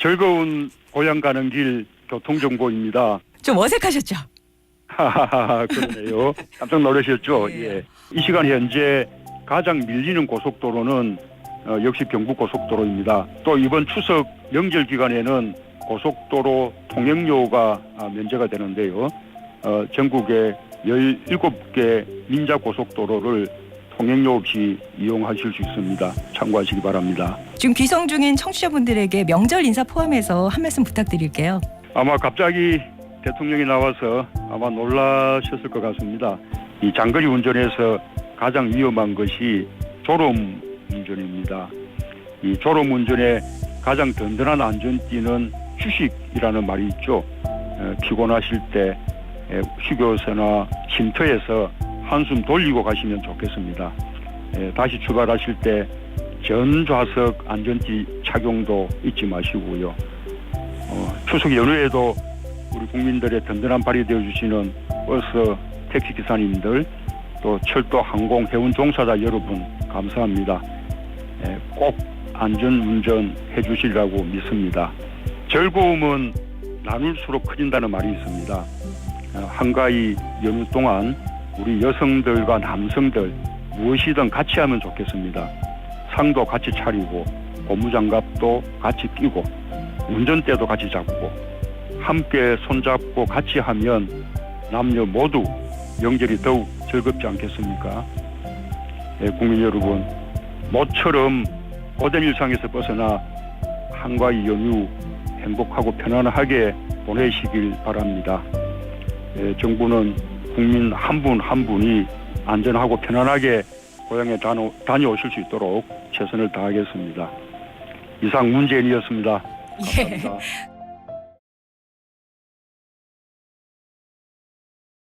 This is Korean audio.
즐거운 고향 가는 길 교통정보입니다. 좀 어색하셨죠? 하하하 그러네요. 깜짝 놀라셨죠? 예. 예. 이 시간 현재 가장 밀리는 고속도로는 어, 역시 경부 고속도로입니다. 또 이번 추석 명절 기간에는 고속도로 통행료가 아, 면제가 되는데요. 어, 전국에 17개 민자 고속도로를 통행료 없이 이용하실 수 있습니다. 참고하시기 바랍니다. 지금 귀성 중인 청취자분들에게 명절 인사 포함해서 한 말씀 부탁드릴게요. 아마 갑자기 대통령이 나와서 아마 놀라셨을 것 같습니다. 이 장거리 운전에서 가장 위험한 것이 졸음 운전입니다. 이 졸음 운전의 가장 든든한 안전띠는 휴식이라는 말이 있죠. 에, 피곤하실 때 에, 휴게소나 쉼터에서 한숨 돌리고 가시면 좋겠습니다. 에, 다시 출발하실 때 전좌석 안전띠 착용도 잊지 마시고요. 어, 추석 연휴에도 우리 국민들의 든든한 발이 되어 주시는 버스 택시 기사님들 또 철도 항공 해운 종사자 여러분 감사합니다. 예, 꼭 안전 운전 해 주시리라고 믿습니다. 즐거움은 나눌수록 커진다는 말이 있습니다. 어, 한가위 연휴 동안 우리 여성들과 남성들 무엇이든 같이 하면 좋겠습니다. 상도 같이 차리고 고무장갑도 같이 끼고 운전대도 같이 잡고 함께 손잡고 같이 하면 남녀 모두 명절이 더욱 즐겁지 않겠습니까? 예, 국민 여러분 모처럼 고된 일상에서 벗어나 한가위 연휴 행복하고 편안하게 보내시길 바랍니다. 예, 정부는 국민 한 분 한 분이 안전하고 편안하게 고향에 다녀, 다녀오실 수 있도록 최선을 다하겠습니다. 이상 문재인이었습니다. 예. 감사합니다.